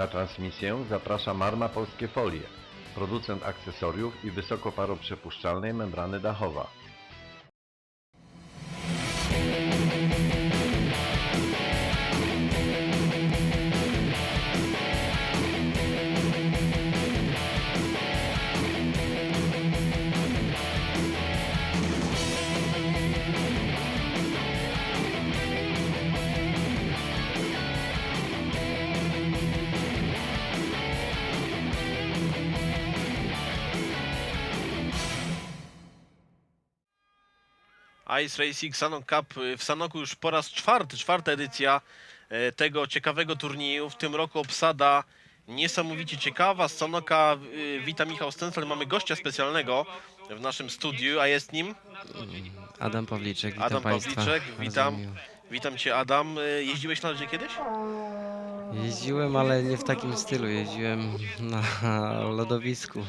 Na transmisję zaprasza Marma Polskie Folie, producent akcesoriów i wysokoparoprzepuszczalnej membrany dachowa. Ice Racing Sanok Cup y, w Sanoku już po raz czwarty, czwarta edycja e, tego ciekawego turnieju. W tym roku obsada niesamowicie ciekawa. Z Sanoka y, wita Michał Stensel. Mamy gościa specjalnego w naszym studiu, a jest nim Adam Pawliczek, witam Adam Państwa. Pawliczek. Witam. Witam Cię Adam. Y, Jeździłeś na lodzie kiedyś? Jeździłem, ale nie w takim stylu. Jeździłem na lodowisku,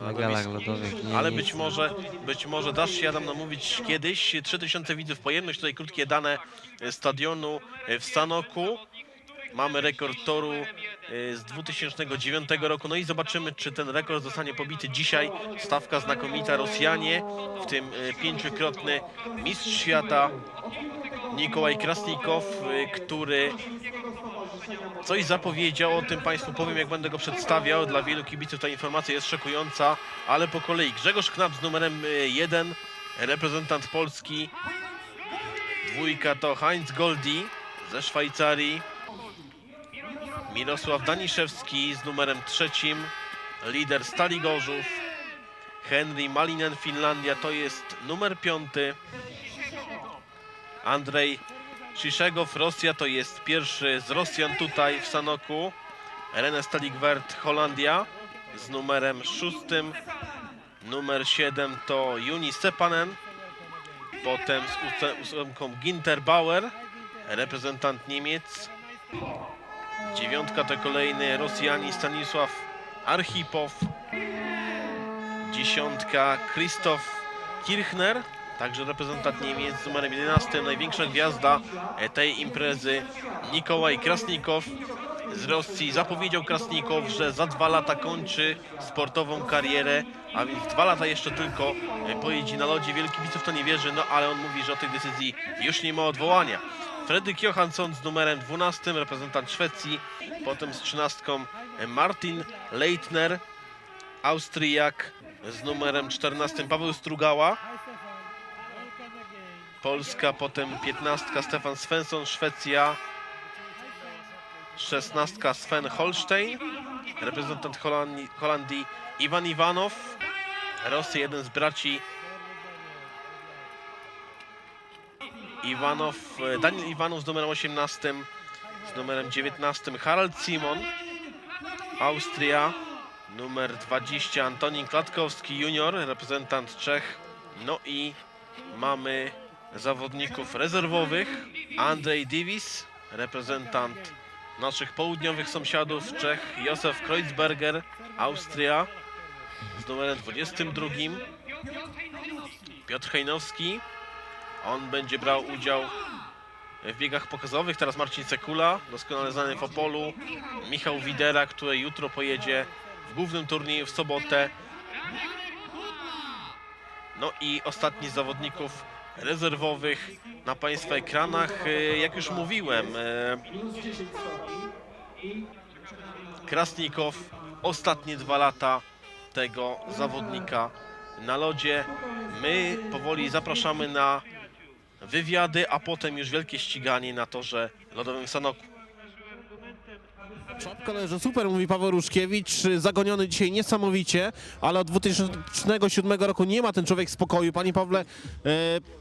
na galach lodowych. Nie, Ale nic. być może, być może dasz się Adam namówić kiedyś. 3000 widzów pojemność, tutaj krótkie dane stadionu w Sanoku. Mamy rekord toru e, z 2009 roku. No i zobaczymy, czy ten rekord zostanie pobity dzisiaj. Stawka znakomita Rosjanie, w tym e, pięciokrotny mistrz świata Nikołaj Krasnikow, e, który coś zapowiedział, o tym Państwu powiem, jak będę go przedstawiał. Dla wielu kibiców ta informacja jest szokująca, ale po kolei. Grzegorz Knap z numerem 1, reprezentant Polski. Dwójka to Heinz Goldi ze Szwajcarii. Mirosław Daniszewski z numerem trzecim, lider Stali Gorzów. Henry Malinen Finlandia to jest numer piąty. Andrzej Szyszegow, Rosja to jest pierwszy z Rosjan tutaj w Sanoku. René Staligwert, Holandia z numerem szóstym. Numer 7 to Juni Sepanen. Potem z ósem- ósemką Ginter Bauer, reprezentant Niemiec. Dziewiątka to kolejny Rosjanin Stanisław Archipow. Dziesiątka Krzysztof Kirchner, także reprezentant Niemiec z numerem 11. Największa gwiazda e, tej imprezy Nikołaj Krasnikow z Rosji. Zapowiedział Krasnikow, że za dwa lata kończy sportową karierę, a więc dwa lata jeszcze tylko e, pojedzie na lodzie. Wielki widzów to nie wierzy, no ale on mówi, że o tej decyzji już nie ma odwołania. Fredrik Johansson z numerem 12, reprezentant Szwecji, potem z 13 Martin Leitner, Austriak z numerem 14 Paweł Strugała. Polska, potem 15 Stefan Svensson, Szwecja. 16 Sven Holstein, reprezentant Holandii, Iwan Iwanow. Rosja, jeden z braci Iwanow, Daniel Iwanow z numerem 18, z numerem 19 Harald Simon. Austria, numer 20 Antonin Klatkowski junior, reprezentant Czech. No i mamy zawodników rezerwowych. Andrzej Divis, reprezentant naszych południowych sąsiadów Czech. Józef Kreuzberger, Austria z numerem 22. Piotr Hejnowski, on będzie brał udział w biegach pokazowych. Teraz Marcin Sekula, doskonale znany w Opolu. Michał Widera, który jutro pojedzie w głównym turnieju w sobotę. No i ostatni z zawodników rezerwowych na Państwa ekranach. E, Jak już mówiłem, e, Krasnikow ostatnie dwa lata tego zawodnika na lodzie. My powoli zapraszamy na wywiady, a potem już wielkie ściganie na torze lodowym w Sanoku. Koleżo, super, mówi Paweł Ruszkiewicz, zagoniony dzisiaj niesamowicie, ale od 2007 roku nie ma ten człowiek spokoju. Panie Pawle, e,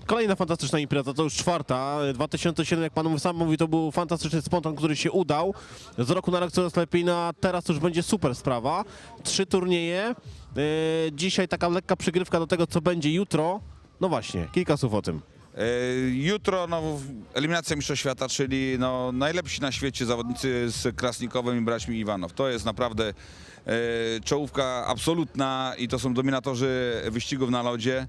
kolejna fantastyczna impreza, to już czwarta. 2007, jak pan sam mówi, to był fantastyczny spontan, który się udał. Z roku na rok coraz lepiej, no a teraz już będzie super sprawa. Trzy turnieje, e, dzisiaj taka lekka przygrywka do tego, co będzie jutro. No właśnie, kilka słów o tym. E, Jutro no, eliminacja Mistrzostw Świata, czyli no, najlepsi na świecie zawodnicy z Krasnikowem i braćmi Iwanow. To jest naprawdę e, czołówka absolutna i to są dominatorzy wyścigów na lodzie.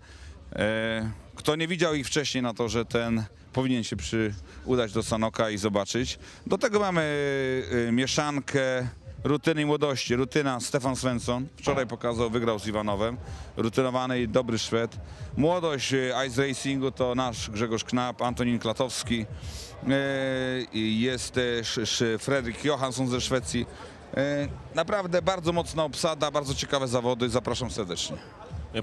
E, kto nie widział ich wcześniej na torze, ten powinien się przy, udać do Sanoka i zobaczyć. Do tego mamy e, mieszankę rutyny młodości. Rutyna Stefan Svensson, wczoraj pokazał, wygrał z Iwanowem. Rutynowany i dobry Szwed. Młodość e, Ice Racingu to nasz Grzegorz Knap, Antonin Klatowski. E, Jest też Fredrik Johansson ze Szwecji. E, Naprawdę bardzo mocna obsada, bardzo ciekawe zawody. Zapraszam serdecznie.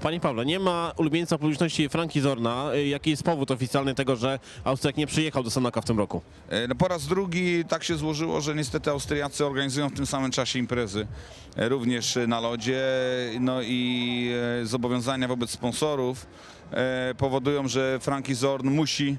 Panie Pawle, nie ma ulubieńca publiczności Franki Zorna. Y, Jaki jest powód oficjalny tego, że Austriak nie przyjechał do Sanoka w tym roku? E, No po raz drugi tak się złożyło, że niestety Austriacy organizują w tym samym czasie imprezy, e, również na lodzie, no i e, zobowiązania wobec sponsorów powodują, że Franki Zorn musi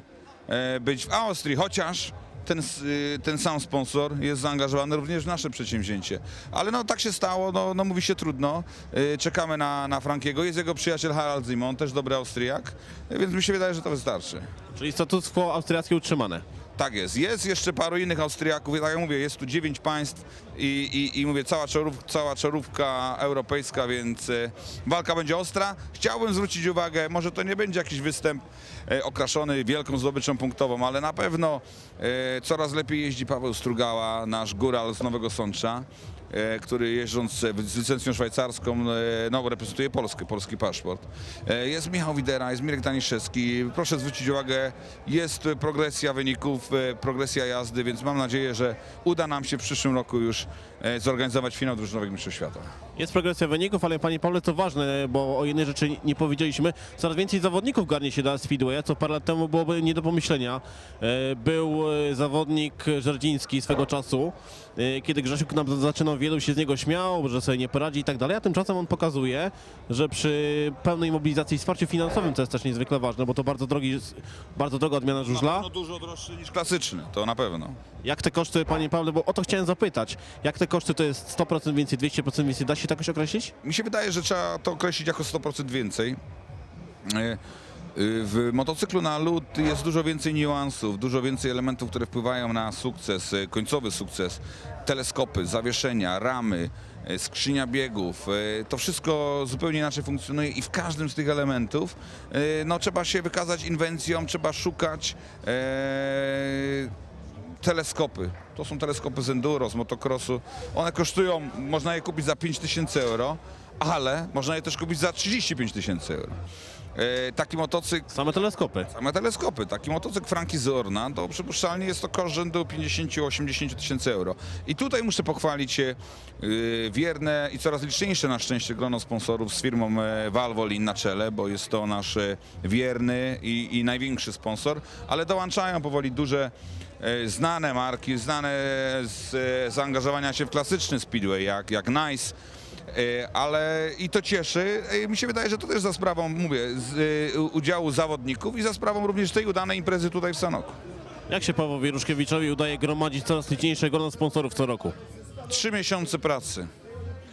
być w Austrii, chociaż ten, y, ten sam sponsor jest zaangażowany również w nasze przedsięwzięcie. Ale no tak się stało, no, no mówi się trudno. E, Czekamy na, na Frankiego. Jest jego przyjaciel Harald Zimon, też dobry Austriak, e, więc mi się wydaje, że to wystarczy. Czyli status quo austriackie utrzymane. Tak jest. Jest jeszcze paru innych Austriaków. Tak jak mówię, jest tu dziewięć państw i, i, i mówię, cała czołówka, cała europejska, więc e, walka będzie ostra. Chciałbym zwrócić uwagę, może to nie będzie jakiś występ e, okraszony wielką zdobyczą punktową, ale na pewno e, coraz lepiej jeździ Paweł Strugała, nasz góral z Nowego Sącza. E, który jeżdżąc z licencją szwajcarską e, no, reprezentuje Polskę, polski paszport. E, Jest Michał Widera, jest Mirek Daniszewski. Proszę zwrócić uwagę, jest e, progresja wyników, e, progresja jazdy, więc mam nadzieję, że uda nam się w przyszłym roku już e, zorganizować finał drużynowych mistrzostw świata. Jest progresja wyników, ale panie Pawle, to ważne, bo o jednej rzeczy nie powiedzieliśmy. Coraz więcej zawodników garnie się do Speedway, co parę lat temu byłoby nie do pomyślenia. E, Był e, zawodnik Żerdziński swego czasu, e, kiedy Grzesiuk nam zaczynał, wielu się z niego śmiał, że sobie nie poradzi i tak dalej, a tymczasem on pokazuje, że przy pełnej mobilizacji i wsparciu finansowym, co jest też niezwykle ważne, bo to bardzo drogi, bardzo droga odmiana żużla. No dużo droższy niż klasyczny, to na pewno. Jak te koszty, panie Pawle, bo o to chciałem zapytać, jak te koszty to jest 100% więcej, 200% więcej, da się to jakoś określić? Mi się wydaje, że trzeba to określić jako 100% więcej. E, W motocyklu na lód jest dużo więcej niuansów, dużo więcej elementów, które wpływają na sukces, e, końcowy sukces. Teleskopy, zawieszenia, ramy, e, skrzynia biegów. To wszystko zupełnie inaczej funkcjonuje i w każdym z tych elementów no, trzeba się wykazać inwencją, trzeba szukać teleskopy. To są teleskopy z enduro, z motocrossu. One kosztują, można je kupić za 5000 euro, ale można je też kupić za 35 tysięcy euro. E, taki motocykl, Same teleskopy. same teleskopy, taki motocykl Franki Zorna, to przypuszczalnie jest to koszt rzędu 50-80 tysięcy euro. I tutaj muszę pochwalić się y, wierne i coraz liczniejsze na szczęście grono sponsorów z firmą e, Valvoline na czele, bo jest to nasz e, wierny i, i największy sponsor, ale dołączają powoli duże znane marki, znane z zaangażowania się w klasyczny speedway, jak, jak Nice, ale i to cieszy. E, Mi się wydaje, że to też za sprawą, mówię, e, udziału zawodników i za sprawą również tej udanej imprezy tutaj w Sanoku. Jak się Pawłowi Ruszkiewiczowi udaje gromadzić coraz liczniejsze grono sponsorów co roku? Trzy miesiące pracy,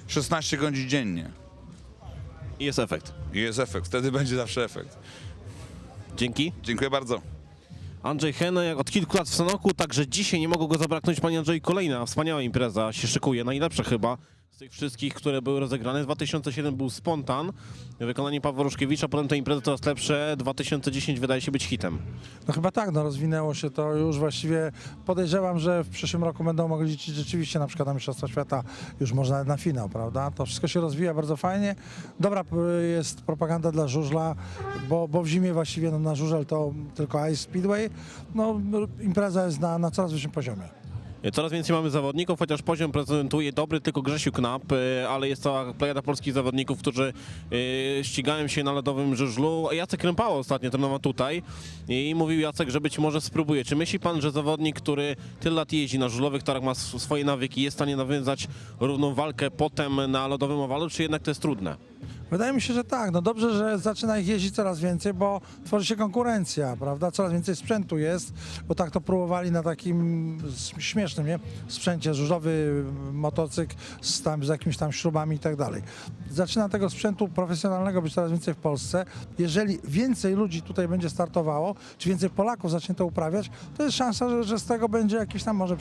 16 godzin dziennie. I jest efekt. I jest efekt, wtedy będzie zawsze efekt. Dzięki. Dziękuję bardzo. Andrzej Henne jak od kilku lat w Sanoku, także dzisiaj nie mogło go zabraknąć. Panie Andrzej, kolejna wspaniała impreza się szykuje, najlepsza chyba z tych wszystkich, które były rozegrane. 2007 był Spontan, wykonanie Pawła Ruszkiewicza, potem te imprezy coraz lepsze. 2010 wydaje się być hitem. No chyba tak, no rozwinęło się to już właściwie. Podejrzewam, że w przyszłym roku będą mogli liczyć rzeczywiście na przykład na Mistrzostwa Świata już można na finał, prawda? To wszystko się rozwija bardzo fajnie. Dobra jest propaganda dla żużla, bo, bo w zimie właściwie no, na żużel to tylko Ice Speedway. No impreza jest na, na coraz wyższym poziomie. Coraz więcej mamy zawodników, chociaż poziom prezentuje dobry tylko Grzesiu Knap, y, ale jest cała plejada polskich zawodników, którzy y, ścigają się na lodowym żużlu. Jacek Rępało ostatnio trenował tutaj i mówił Jacek, że być może spróbuje. Czy myśli pan, że zawodnik, który tyle lat jeździ na żużlowych torach, ma swoje nawyki, jest w stanie nawiązać równą walkę potem na lodowym owalu, czy jednak to jest trudne? Wydaje mi się, że tak. No dobrze, że zaczyna ich jeździć coraz więcej, bo tworzy się konkurencja, prawda? Coraz więcej sprzętu jest, bo tak to próbowali na takim śmiesznym, nie? Sprzęcie, żużlowy motocykl z, tam, z jakimiś tam śrubami i tak dalej. Zaczyna tego sprzętu profesjonalnego być coraz więcej w Polsce. Jeżeli więcej ludzi tutaj będzie startowało, czy więcej Polaków zacznie to uprawiać, to jest szansa, że, że z tego będzie jakiś tam może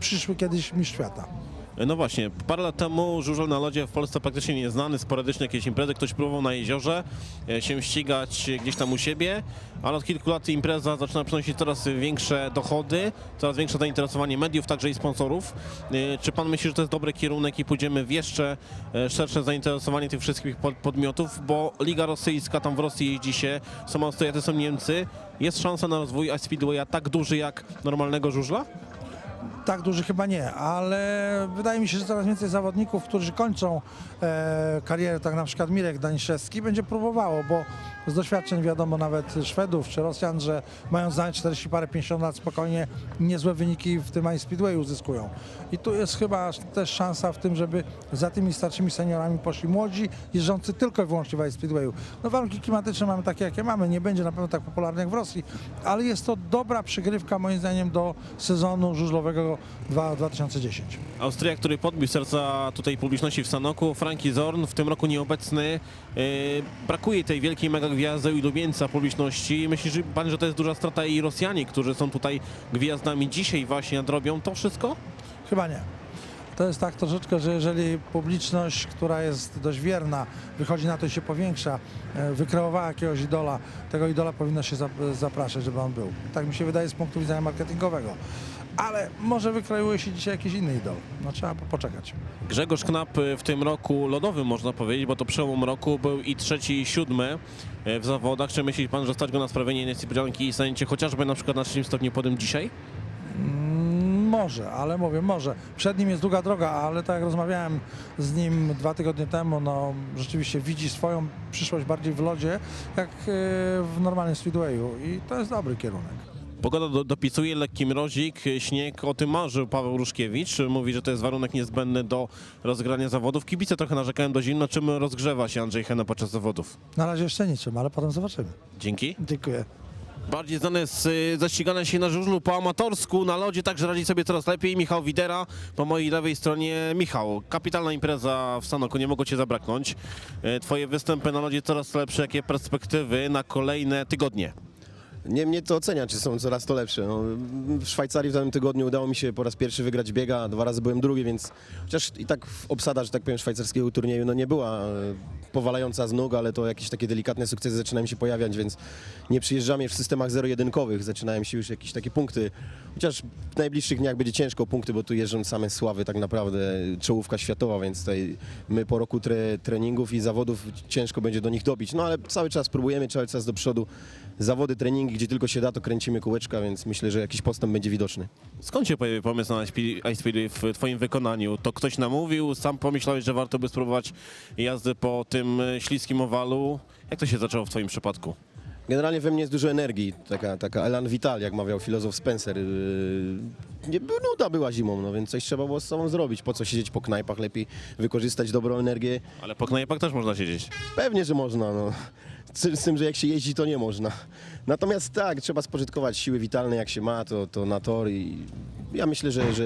przyszły kiedyś mistrz świata. No właśnie, parę lat temu żużel na lodzie w Polsce praktycznie nieznany, sporadycznie jakieś imprezy, ktoś próbował na jeziorze e, się ścigać gdzieś tam u siebie, ale od kilku lat impreza zaczyna przynosić coraz większe dochody, coraz większe zainteresowanie mediów, także i sponsorów. E, Czy pan myśli, że to jest dobry kierunek i pójdziemy w jeszcze e, szersze zainteresowanie tych wszystkich pod- podmiotów, bo Liga Rosyjska, tam w Rosji jeździ się, są Austriacy, są Niemcy, jest szansa na rozwój speedwaya tak duży jak normalnego żużla? Tak duży chyba nie, ale wydaje mi się, że coraz więcej zawodników, którzy kończą e, karierę, tak na przykład Mirek Daniszewski, będzie próbowało, bo z doświadczeń wiadomo nawet Szwedów czy Rosjan, że mając za 40 parę, 50 lat spokojnie niezłe wyniki w tym Speedway uzyskują. I tu jest chyba też szansa w tym, żeby za tymi starszymi seniorami poszli młodzi, jeżdżący tylko i wyłącznie w Speedwayu. No warunki klimatyczne mamy takie, jakie mamy, nie będzie na pewno tak popularny jak w Rosji, ale jest to dobra przygrywka moim zdaniem do sezonu żużlowego 2 2010. Austriak, który podbił serca tutaj publiczności w Sanoku, Franki Zorn, w tym roku nieobecny. Yy, brakuje tej wielkiej mega gwiazdy i ulubieńca publiczności. Myśli że pan, że to jest duża strata i Rosjanie, którzy są tutaj gwiazdami dzisiaj właśnie nadrobią to wszystko? Chyba nie. To jest tak troszeczkę, że jeżeli publiczność, która jest dość wierna, wychodzi na to i się powiększa, e, wykreowała jakiegoś idola, tego idola powinno się zap- zapraszać, żeby on był. Tak mi się wydaje z punktu widzenia marketingowego. Ale może wykreuje się dzisiaj jakiś inny idol. No trzeba po- poczekać. Grzegorz Knap y, w tym roku lodowym można powiedzieć, bo to przełom roku był i trzeci i siódmy y, w zawodach. Czy myśli pan, że stać go na sprawienie niespodzianki i staniecie chociażby na przykład na trzecim stopniu podym dzisiaj? Mm, Może, ale mówię, może. Przed nim jest długa droga, ale tak jak rozmawiałem z nim dwa tygodnie temu, no rzeczywiście widzi swoją przyszłość bardziej w lodzie, jak e, w normalnym speedwayu i to jest dobry kierunek. Pogoda do, dopisuje, lekki mrozik, śnieg, o tym marzył Paweł Ruszkiewicz. Mówi, że to jest warunek niezbędny do rozgrania zawodów. Kibice trochę narzekają do zimno, czym rozgrzewa się Andrzej Hena podczas zawodów. Na razie jeszcze niczym, ale potem zobaczymy. Dzięki. Dziękuję. Bardziej znany z y, zaścigania się na żużlu po amatorsku, na lodzie także radzi sobie coraz lepiej. Michał Widera po mojej lewej stronie. Michał, kapitalna impreza w Sanoku, nie mogło cię zabraknąć. Y, Twoje występy na lodzie coraz lepsze. Jakie perspektywy na kolejne tygodnie? Nie mnie to ocenia, czy są coraz to lepsze. No, w Szwajcarii w danym tygodniu udało mi się po raz pierwszy wygrać biega, dwa razy byłem drugi, więc chociaż i tak obsada, że tak powiem, szwajcarskiego turnieju no nie była e, powalająca z nóg, ale to jakieś takie delikatne sukcesy zaczynają się pojawiać, więc nie przyjeżdżamy w systemach zero-jedynkowych, zaczynają się już jakieś takie punkty, chociaż w najbliższych dniach będzie ciężko punkty, bo tu jeżdżą same sławy tak naprawdę, czołówka światowa, więc tutaj my po roku tre, treningów i zawodów ciężko będzie do nich dobić, no ale cały czas próbujemy, cały czas do przodu, zawody, treningi, gdzie tylko się da, to kręcimy kółeczka, więc myślę, że jakiś postęp będzie widoczny. Skąd się pojawił pomysł na Ice Speed w twoim wykonaniu? To ktoś namówił, sam pomyślałeś, że warto by spróbować jazdy po tym y, śliskim owalu. Jak to się zaczęło w twoim przypadku? Generalnie we mnie jest dużo energii, taka, taka elan vital, jak mawiał filozof Spencer. Yy, Nie, nuda była zimą, no więc coś trzeba było z sobą zrobić. Po co siedzieć po knajpach, lepiej wykorzystać dobrą energię. Ale po knajpach też można siedzieć. Pewnie, że można, no. Z, z tym, że jak się jeździ, to nie można. Natomiast tak, trzeba spożytkować siły witalne, jak się ma, to, to na tor i ja myślę, że, że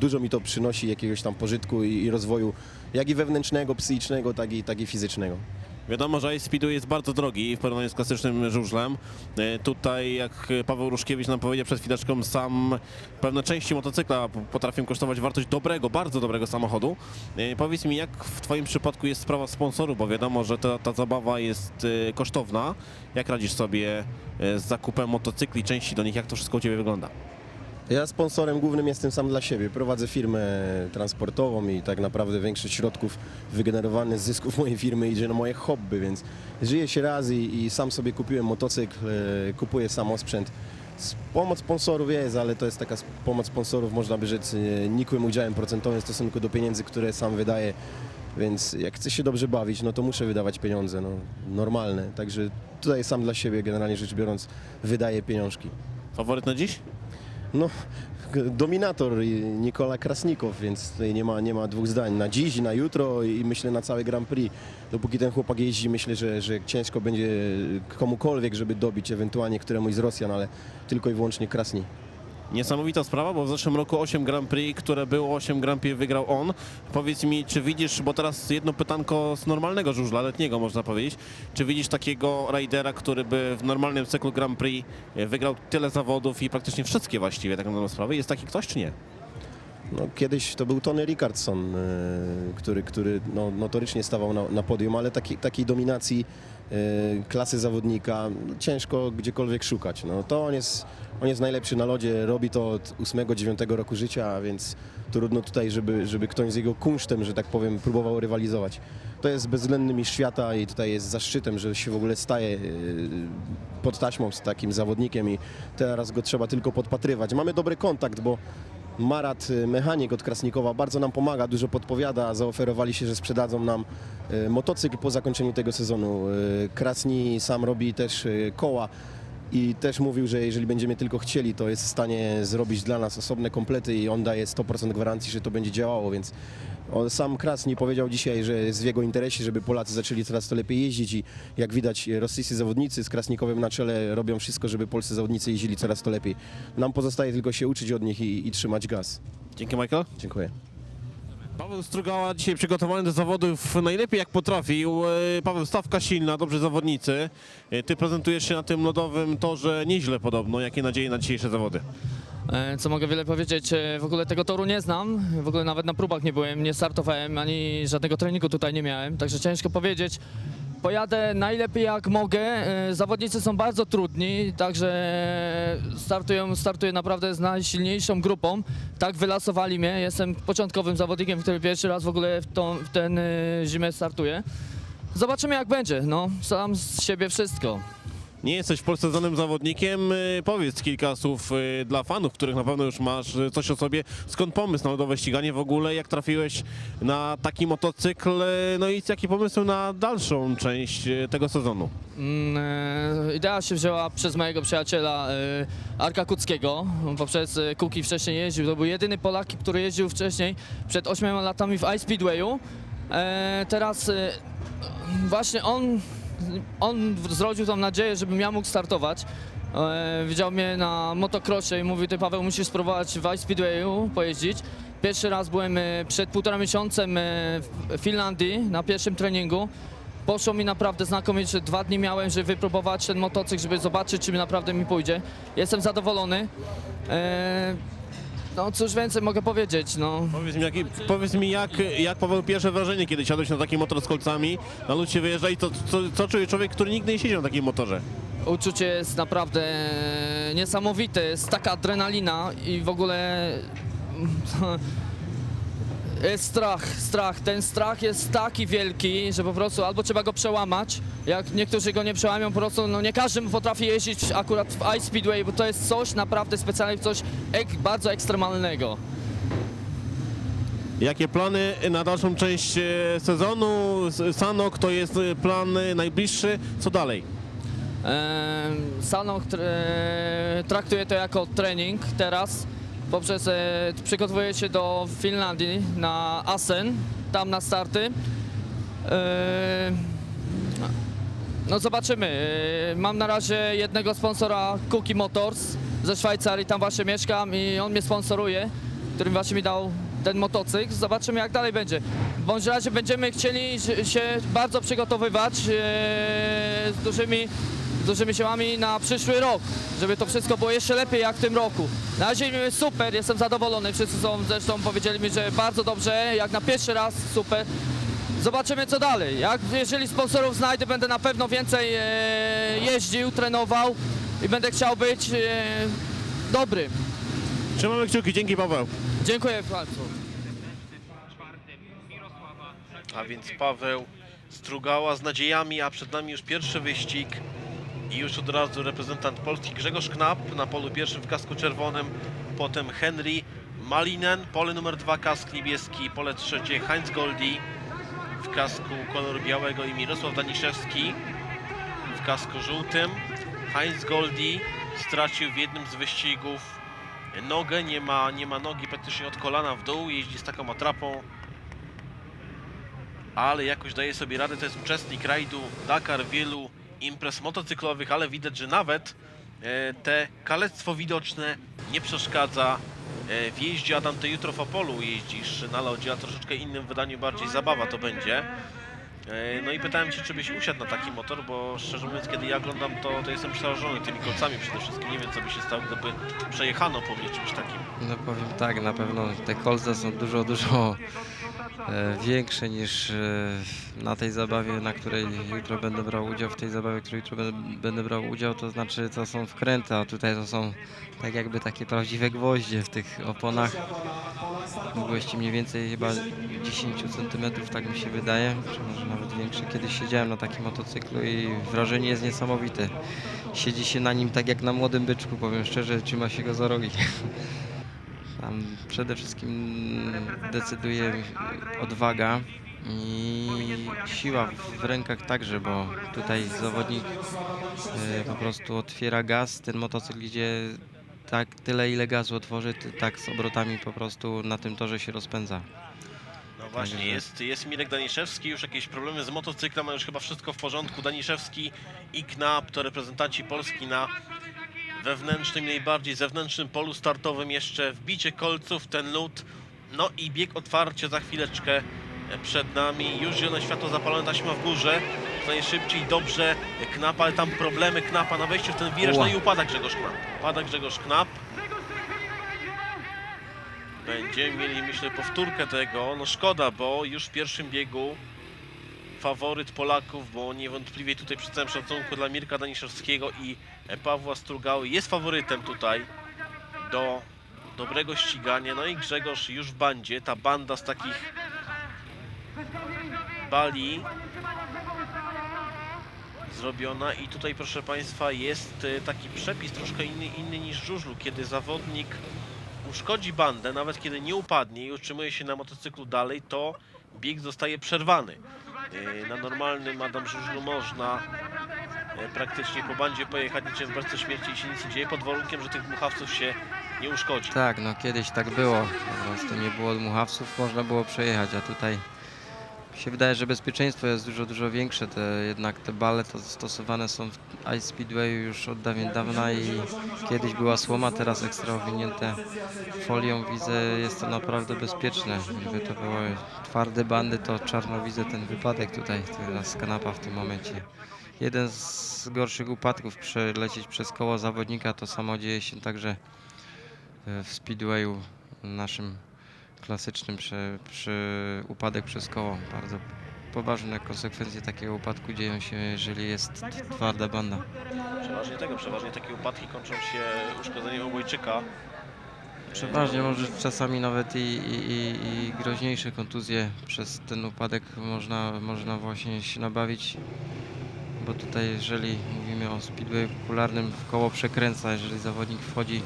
dużo mi to przynosi jakiegoś tam pożytku i, i rozwoju, jak i wewnętrznego, psychicznego, tak i, tak i fizycznego. Wiadomo, że Ice jest bardzo drogi w porównaniu z klasycznym żużlem. E, Tutaj, jak Paweł Ruszkiewicz nam powiedział przed chwileczką, sam pewne części motocykla potrafią kosztować wartość dobrego, bardzo dobrego samochodu. E, Powiedz mi, jak w Twoim przypadku jest sprawa sponsoru, bo wiadomo, że ta, ta zabawa jest e, kosztowna. Jak radzisz sobie z zakupem motocykli, części do nich, jak to wszystko u Ciebie wygląda? Ja sponsorem głównym jestem sam dla siebie. Prowadzę firmę transportową i tak naprawdę większość środków wygenerowanych z zysków mojej firmy idzie na moje hobby, więc żyję się raz i, i sam sobie kupiłem motocykl, e, kupuję sam osprzęt. S- Pomoc sponsorów jest, ale to jest taka pomoc sponsorów, można by rzec, e, nikłym udziałem procentowym w stosunku do pieniędzy, które sam wydaję. Więc jak chcę się dobrze bawić, no to muszę wydawać pieniądze, no, normalne. Także tutaj sam dla siebie, generalnie rzecz biorąc, wydaję pieniążki. Faworyt na dziś? No, dominator Nikola Krasnikow, więc tutaj nie ma, nie ma dwóch zdań. Na dziś, na jutro i myślę na cały Grand Prix. Dopóki ten chłopak jeździ, myślę, że, że ciężko będzie komukolwiek, żeby dobić ewentualnie któremuś z Rosjan, ale tylko i wyłącznie Krasni. Niesamowita sprawa, bo w zeszłym roku 8 Grand Prix, które było 8 Grand Prix wygrał on. Powiedz mi, czy widzisz, bo teraz jedno pytanko z normalnego żużla, letniego można powiedzieć, czy widzisz takiego rajdera, który by w normalnym cyklu Grand Prix e, wygrał tyle zawodów i praktycznie wszystkie właściwie, tak dobrą sprawę? Jest taki ktoś, czy nie? No, kiedyś to był Tony Rickardson, e, który, który no, notorycznie stawał na, na podium, ale taki, takiej dominacji klasy zawodnika ciężko gdziekolwiek szukać. No, to on jest, on jest najlepszy na lodzie, robi to od 8-9 roku życia, więc trudno tutaj, żeby, żeby ktoś z jego kunsztem, że tak powiem, próbował rywalizować. To jest bezwzględny mistrz świata i tutaj jest zaszczytem, że się w ogóle staje e, pod taśmą z takim zawodnikiem i teraz go trzeba tylko podpatrywać. Mamy dobry kontakt, bo Marat, y, mechanik od Krasnikowa, bardzo nam pomaga, dużo podpowiada. Zaoferowali się, że sprzedadzą nam y, motocykl po zakończeniu tego sezonu. Y, Krasni sam robi też koła i też mówił, że jeżeli będziemy tylko chcieli, to jest w stanie zrobić dla nas osobne komplety i on daje 100% gwarancji, że to będzie działało, więc on sam Krasni powiedział dzisiaj, że jest w jego interesie, żeby Polacy zaczęli coraz to lepiej jeździć i jak widać rosyjscy zawodnicy z Krasnikowym na czele robią wszystko, żeby polscy zawodnicy jeździli coraz to lepiej. Nam pozostaje tylko się uczyć od nich i, i trzymać gaz. Dzięki Michael. Dziękuję. Paweł Strugała dzisiaj przygotowany do zawodów najlepiej jak potrafił. E, Paweł, stawka silna, dobrzy zawodnicy. E, Ty prezentujesz się na tym lodowym torze nieźle podobno. Jakie nadzieje na dzisiejsze zawody? E, Co mogę wiele powiedzieć, e, w ogóle tego toru nie znam, w ogóle nawet na próbach nie byłem, nie startowałem, ani żadnego treningu tutaj nie miałem, także ciężko powiedzieć. Pojadę najlepiej jak mogę, e, zawodnicy są bardzo trudni, także startują, startuję naprawdę z najsilniejszą grupą. Tak wylasowali mnie, jestem początkowym zawodnikiem, który pierwszy raz w ogóle w, tą, w ten zimę startuje. Zobaczymy jak będzie, no, sam z siebie wszystko. Nie jesteś w Polsce znanym zawodnikiem. E, Powiedz kilka słów e, dla fanów, których na pewno już masz e, coś o sobie. Skąd pomysł na lodowe ściganie w ogóle? Jak trafiłeś na taki motocykl? No i jaki pomysł na dalszą część tego sezonu? Mm, e, Idea się wzięła przez mojego przyjaciela e, Arka Kuckiego, poprzez e, Kuki wcześniej jeździł. To był jedyny Polak, który jeździł wcześniej przed 8 latami w iSpeedwayu. Teraz właśnie on, on zrodził tą nadzieję, żebym ja mógł startować. E, Widział mnie na motocrossie i mówił, ty Paweł musisz spróbować w iSpeedwayu pojeździć. Pierwszy raz byłem e, przed półtora miesiącem e, w Finlandii na pierwszym treningu. Poszło mi naprawdę znakomicie. Dwa dni miałem, żeby wypróbować ten motocykl, żeby zobaczyć, czy mi naprawdę mi pójdzie. Jestem zadowolony. No cóż więcej mogę powiedzieć, no. Powiedz mi, jak, powiedz mi jak, jak Paweł pierwsze wrażenie, kiedy siadłeś na taki motor z kolcami, na lód się wyjeżdża i to, co, co czuje człowiek, który nigdy nie siedział na takim motorze? Uczucie jest naprawdę niesamowite, jest taka adrenalina i w ogóle jest strach, strach. Ten strach jest taki wielki, że po prostu albo trzeba go przełamać, jak niektórzy go nie przełamią, po prostu no nie każdy potrafi jeździć akurat w Ice Speedway, bo to jest coś naprawdę specjalnego, coś ek, bardzo ekstremalnego. Jakie plany na dalszą część e, sezonu? Sanok to jest e, plan e, najbliższy. Co dalej? Sanok e, traktuje to jako trening teraz. Poprzez e, przygotowuje się do Finlandii na Asen, tam na starty. E, no zobaczymy. E, Mam na razie jednego sponsora Cookie Motors ze Szwajcarii, tam właśnie mieszkam i on mnie sponsoruje, który właśnie mi dał ten motocykl. Zobaczymy jak dalej będzie. W bądź razie będziemy chcieli się- bardzo przygotowywać z dużymi, z dużymi siłami na przyszły rok, żeby to wszystko było jeszcze lepiej jak w tym roku. Na razie jest super, jestem zadowolony. Wszyscy są zresztą powiedzieli mi, że bardzo dobrze, jak na pierwszy raz super. Zobaczymy co dalej. Jak, jeżeli sponsorów znajdę, będę na pewno więcej e, jeździł, trenował i będę chciał być e, dobry. Trzymamy kciuki, dzięki Paweł. Dziękuję bardzo. A więc Paweł Strugała z nadziejami, a przed nami już pierwszy wyścig i już od razu reprezentant Polski Grzegorz Knap na polu pierwszym w kasku czerwonym, potem Henry Malinen, pole numer dwa kask niebieski, pole trzecie Heinz Goldi w kasku koloru białego i Mirosław Daniszewski w kasku żółtym. Heinz Goldi stracił w jednym z wyścigów nogę, nie ma, nie ma nogi praktycznie od kolana w dół, jeździ z taką atrapą ale jakoś daje sobie radę. To jest uczestnik rajdu Dakar wielu imprez motocyklowych, ale widać, że nawet e, te kalectwo widoczne nie przeszkadza e, w jeździe. Adam, ty jutro w Opolu jeździsz na lodzie, a troszeczkę innym wydaniu, bardziej zabawa to będzie. E, No i pytałem Cię, czy byś usiadł na taki motor, bo szczerze mówiąc, kiedy ja oglądam to, to jestem przerażony tymi kolcami przede wszystkim. Nie wiem, co by się stało, gdyby przejechano po mnie czymś takim. No powiem tak, na pewno te kolce są dużo, dużo większe niż e, na tej zabawie, na której jutro będę brał udział, w tej zabawie, w której jutro będę, brał udział, to znaczy to są wkręty, a tutaj to są tak jakby takie prawdziwe gwoździe w tych oponach. Długości mniej więcej chyba 10 cm, tak mi się wydaje, czy może nawet większe. Kiedyś siedziałem na takim motocyklu i wrażenie jest niesamowite. Siedzi się na nim tak jak na młodym byczku, powiem szczerze, trzyma się go za rogi. Tam przede wszystkim decyduje odwaga i siła w rękach także, bo tutaj zawodnik e, po prostu otwiera gaz, ten motocykl idzie tak tyle ile gazu otworzy, tak z obrotami po prostu na tym torze się rozpędza. No właśnie, jest, jest Mirek Daniszewski, już jakieś problemy z motocyklem, a już chyba wszystko w porządku. Daniszewski i Knap to reprezentanci Polski na wewnętrznym, najbardziej zewnętrznym polu startowym jeszcze wbicie kolców, ten lód, no i bieg otwarcie za chwileczkę przed nami. Już zielone światło zapalone, taśma w górze. Najszybciej, dobrze, Knap, ale tam problemy Knapa na wejściu w ten wiraż, no i upada Grzegorz Knap. Upada Grzegorz Knap. Będziemy mieli, myślę, powtórkę tego. No szkoda, bo już w pierwszym biegu faworyt Polaków, bo niewątpliwie tutaj przy całym szacunku dla Mirka Daniszewskiego i Pawła Strugały jest faworytem tutaj do dobrego ścigania. No i Grzegorz już w bandzie, ta banda z takich bali zrobiona i tutaj proszę Państwa jest e, taki przepis troszkę inny, inny niż żużlu, kiedy zawodnik uszkodzi bandę, nawet kiedy nie upadnie i utrzymuje się na motocyklu dalej, to bieg zostaje przerwany. E, Na normalnym Adam Żużlu można e, praktycznie po bandzie pojechać niczym w beczce śmierci i się nic nie dzieje, pod warunkiem, że tych dmuchawców się nie uszkodzi. Tak, no kiedyś tak było. Po prostu nie było dmuchawców, można było przejechać, a tutaj mi się wydaje, że bezpieczeństwo jest dużo, dużo większe. Te, jednak te bale to stosowane są w Ice Speedwayu już od dawien dawna i kiedyś była słoma, teraz ekstra owinięte folią. Widzę, jest to naprawdę bezpieczne. Gdyby to były twarde bandy, to czarno widzę ten wypadek tutaj, teraz kanapa w tym momencie. Jeden z gorszych upadków przelecieć przez koło zawodnika, to samo dzieje się także w speedwayu naszym klasycznym przy, przy upadek przez koło. Bardzo poważne konsekwencje takiego upadku dzieją się, jeżeli jest twarda banda. Przeważnie tego, przeważnie takie upadki kończą się uszkodzeniem obojczyka. Przeważnie może czasami nawet i, i, i, i groźniejsze kontuzje przez ten upadek można, można właśnie się nabawić. Bo tutaj jeżeli mówimy o speedwayu popularnym, w koło przekręca, jeżeli zawodnik wchodzi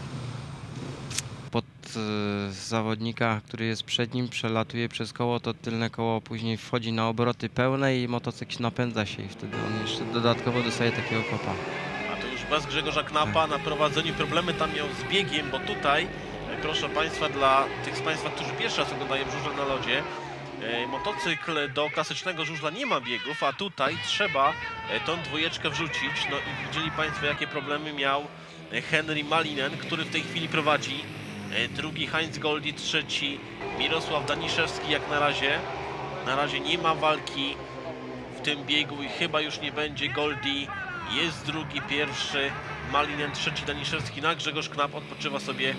pod e, zawodnika, który jest przed nim, przelatuje przez koło, to tylne koło później wchodzi na obroty pełne i motocykl napędza się i wtedy on jeszcze dodatkowo dostaje takiego kopa. A to już bez Grzegorza Knapa na prowadzeniu problemy tam miał z biegiem, bo tutaj, e, proszę Państwa, dla tych z Państwa, którzy pierwszy raz oglądają żużel na lodzie, e, motocykl do klasycznego żużla nie ma biegów, a tutaj trzeba e, tą dwójeczkę wrzucić. No i widzieli Państwo, jakie problemy miał Henry Malinen, który w tej chwili prowadzi. E, Drugi Heinz Goldi, trzeci Mirosław Daniszewski jak na razie. Na razie nie ma walki w tym biegu i chyba już nie będzie Goldi. Jest drugi, pierwszy, Malinen trzeci, Daniszewski, na Grzegorz Knap odpoczywa sobie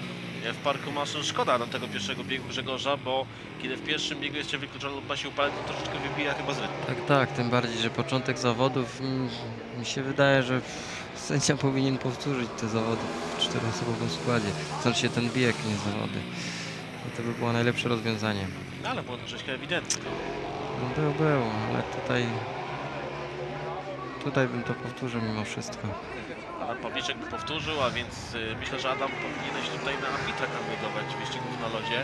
w parku maszyn. Szkoda na tego pierwszego biegu Grzegorza, bo kiedy w pierwszym biegu jeszcze wykluczony lub ma się upalić, to troszeczkę wybija chyba z rytmu. Tak, tak, tym bardziej, że początek zawodów mm, mi się wydaje, że sędzia powinien powtórzyć te zawody w czteroosobowym składzie. Znaczy się ten bieg, nie zawody. I to by było najlepsze rozwiązanie. No, ale było troszeczkę ewidentne. No był, był, ale tutaj tutaj bym to powtórzył mimo wszystko. Adam Pawliczek by powtórzył, a więc y, myślę, że Adam powinieneś tutaj na arbitra kandydować wyścigów na lodzie.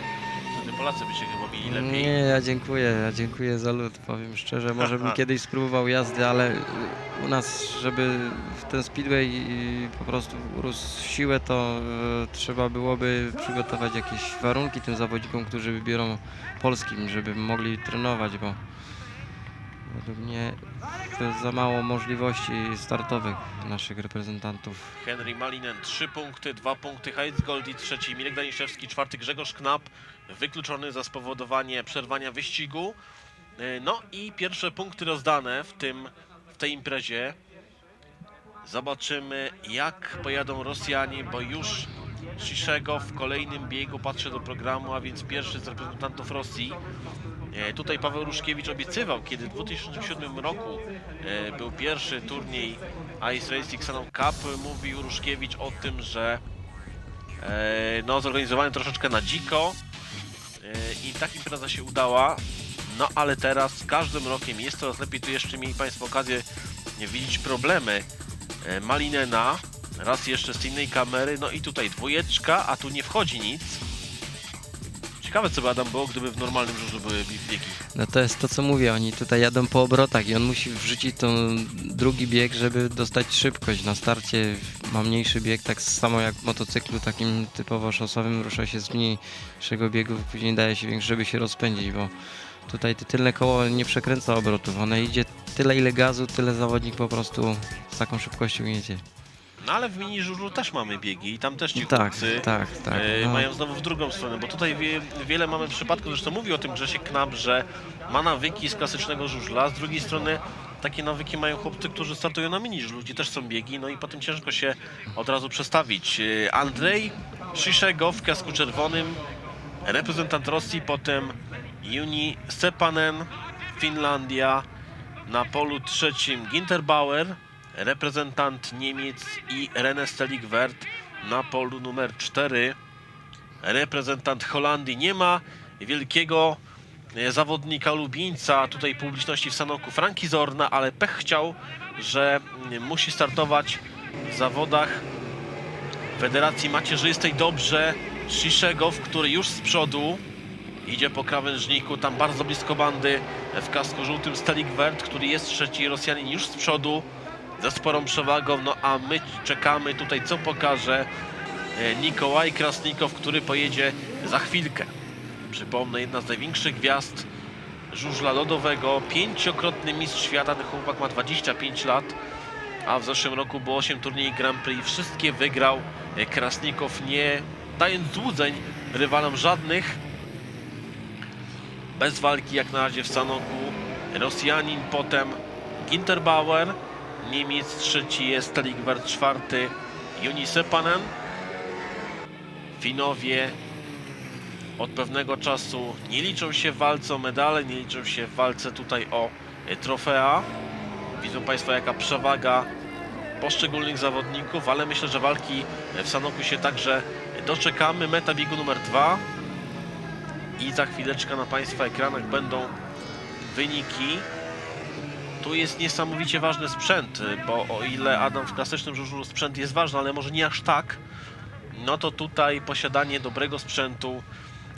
Wtedy Polacy by się chyba mieli lepiej. Nie, ja dziękuję, ja dziękuję za lód, powiem szczerze. Może bym kiedyś spróbował jazdy, ale u nas, żeby w ten speedway po prostu urósł w siłę, to y, trzeba byłoby przygotować jakieś warunki tym zawodnikom, którzy wybiorą polskim, żeby mogli trenować, bo według mnie to jest za mało możliwości startowych naszych reprezentantów. Henry Malinen 3 punkty, 2 punkty Heinz Goldi, trzeci Mirek Daniszewski, czwarty Grzegorz Knap, wykluczony za spowodowanie przerwania wyścigu. E, No i pierwsze punkty rozdane w, tym, w tej imprezie. Zobaczymy jak pojadą Rosjanie, bo już Sziszego w kolejnym biegu patrzę do programu, a więc pierwszy z reprezentantów Rosji. E, Tutaj Paweł Ruszkiewicz obiecywał, kiedy w 2007 roku e, był pierwszy turniej Ice Racing Salon Cup, mówił Ruszkiewicz o tym, że no, zorganizowany troszeczkę na dziko i tak impreza się udała. No ale teraz z każdym rokiem jest coraz lepiej. Tu jeszcze mieli Państwo okazję widzieć problemy e, Malinena. Raz jeszcze z innej kamery. No i tutaj dwójeczka, a tu nie wchodzi nic. Ciekawe co by Adam było, gdyby w normalnym żużlu były biegi. No to jest to, co mówię, oni tutaj jadą po obrotach i on musi wrzucić tą drugi bieg, żeby dostać szybkość. Na starcie ma mniejszy bieg, tak samo jak w motocyklu takim typowo szosowym rusza się z mniejszego biegu, później daje się większy, żeby się rozpędzić, bo tutaj tylne koło nie przekręca obrotów, one idzie tyle ile gazu, tyle zawodnik po prostu z taką szybkością jedzie. No ale w mini żużlu też mamy biegi i tam też ci Tak, chłopcy tak, tak. e, no. mają znowu w drugą stronę, bo tutaj wie, wiele mamy przypadków, zresztą mówił o tym Grzesiek Knap, że ma nawyki z klasycznego żużla, z drugiej strony takie nawyki mają chłopcy, którzy startują na mini żużlu, gdzie też są biegi, no i potem ciężko się od razu przestawić. E, Andrzej Szyszego w kasku czerwonym, reprezentant Rosji, potem Juni Sepanen, Finlandia, na polu trzecim Ginterbauer, reprezentant Niemiec i René Steligwert na polu numer 4. Reprezentant Holandii nie ma wielkiego e, zawodnika lubieńca tutaj publiczności w Sanoku Franki Zorna, ale pech chciał, że musi startować w zawodach Federacji Macierzystej. Dobrze, Szyszegow, który już z przodu idzie po krawężniku, tam bardzo blisko bandy w kasku żółtym Steligwert, który jest trzeci Rosjanin już z przodu ze sporą przewagą, no a my czekamy tutaj co pokaże e, Nikołaj Krasnikow, który pojedzie za chwilkę. Przypomnę, jedna z największych gwiazd żużla lodowego, pięciokrotny mistrz świata, ten chłopak ma 25 lat, a w zeszłym roku było 8 turniej Grand Prix, wszystkie wygrał e, Krasnikow, nie dając złudzeń rywalom żadnych, bez walki jak na razie w Sanoku. Rosjanin, potem Ginterbauer, Niemiec trzeci jest Steligwart czwarty, Juni Sepanen. Finowie od pewnego czasu nie liczą się w walce o medale, nie liczą się w walce tutaj o e, trofea. Widzą Państwo jaka przewaga poszczególnych zawodników, ale myślę, że walki w Sanoku się także doczekamy. Meta biegu numer dwa i za chwileczkę na Państwa ekranach będą wyniki. Tu jest niesamowicie ważny sprzęt, bo o ile Adam w klasycznym żużlu sprzęt jest ważny, ale może nie aż tak, no to tutaj posiadanie dobrego sprzętu,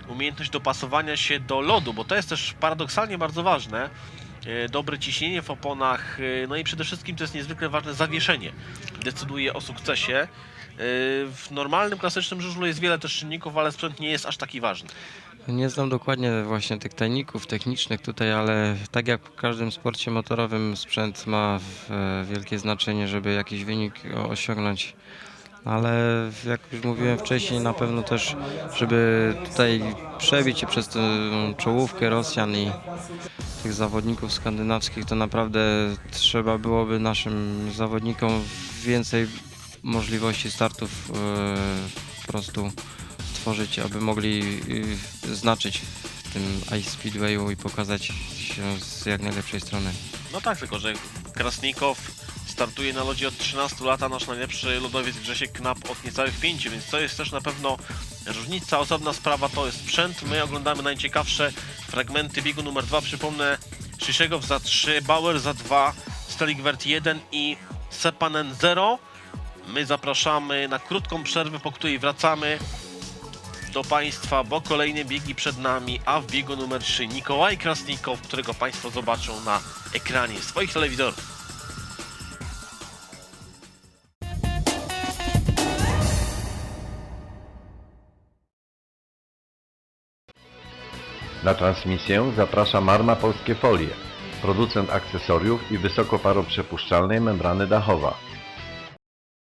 umiejętność dopasowania się do lodu, bo to jest też paradoksalnie bardzo ważne. E, Dobre ciśnienie w oponach, e, no i przede wszystkim to jest niezwykle ważne zawieszenie. Decyduje o sukcesie. W normalnym, klasycznym żużlu jest wiele też czynników, ale sprzęt nie jest aż taki ważny. Nie znam dokładnie właśnie tych tajników technicznych tutaj, ale tak jak w każdym sporcie motorowym sprzęt ma e, wielkie znaczenie, żeby jakiś wynik osiągnąć. Ale jak już mówiłem wcześniej, na pewno też, żeby tutaj przebić się przez tę czołówkę Rosjan i tych zawodników skandynawskich, to naprawdę trzeba byłoby naszym zawodnikom więcej możliwości startów e, po prostu stworzyć, aby mogli y, znaczyć w tym Ice Speedwayu i pokazać się z jak najlepszej strony. No tak, tylko że Krasnikow startuje na lodzie od 13 lat, a nasz najlepszy lodowiec Grzesiek Knap od niecałych 5, więc to jest też na pewno różnica. Osobna sprawa to jest sprzęt. My oglądamy najciekawsze fragmenty biegu numer 2. Przypomnę, Szyszegow za 3, Bauer za 2, Steligwert 1 i Sepanen 0. My zapraszamy na krótką przerwę, po której wracamy do Państwa, bo kolejne biegi przed nami, a w biegu numer 3 Nikołaj Krasnikow, którego Państwo zobaczą na ekranie swoich telewizorów. Na transmisję zaprasza Marma Polskie Folie, producent akcesoriów i wysokoparoprzepuszczalnej membrany dachowa.